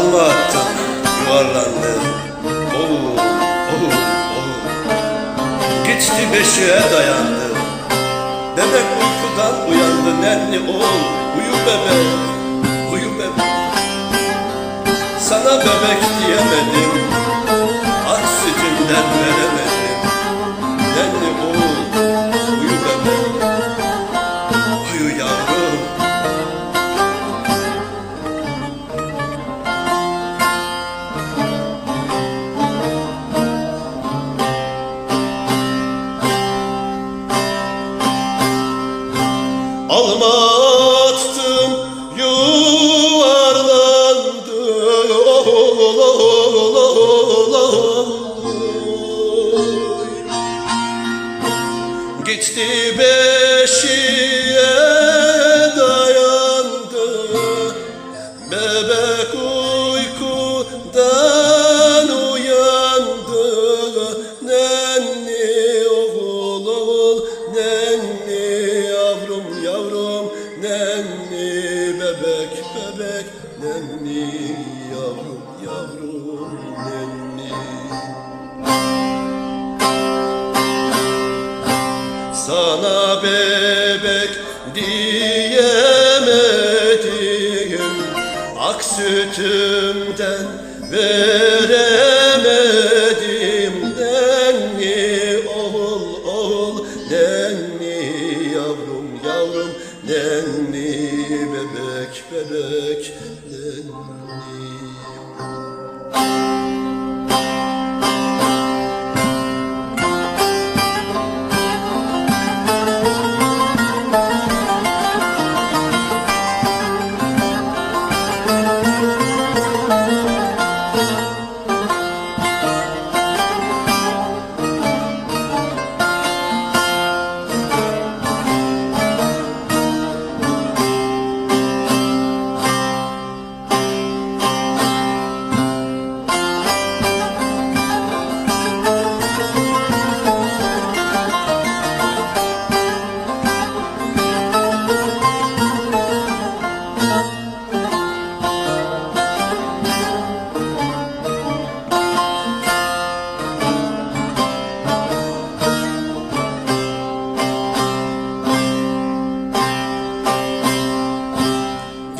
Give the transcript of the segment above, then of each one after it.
Alma attım, yuvarlandım. Oh, oh, oh. Geçti beşiğe dayandı. Bebek uykudan uyandı nenni oğul. Uyu bebek, uyu bebek. Sana bebek diyemedim. Alma Nenni bebek bebek Nenni yavrum yavrum Nenni. Sana bebek diyemedim Ak sütümden veremedim bebek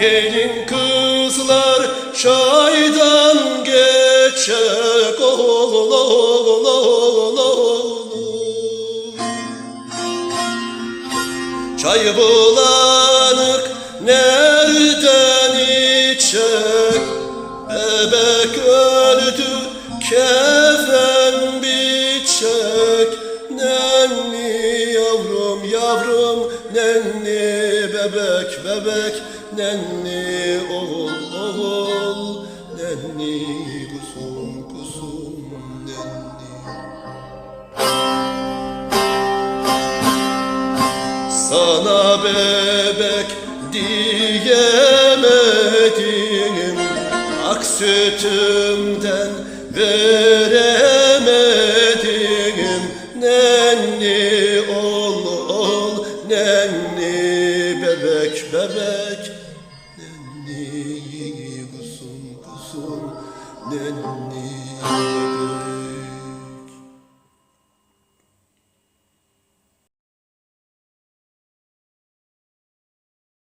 Gelin kızlar çaydan geçecek. Oğul oğul oğul oğul Çay bulanık nereden içecek? Bebek öldü kefen biçecek. Nenni yavrum yavrum Nenni bebek bebek Nenni oğul oğul. Nenni kuzum kuzum Nenni Sana bebek diyemedim. Ak sütümden veremedim. Nenni ol ol Nenni bebek bebek Nenni kuzum kuzum Nenni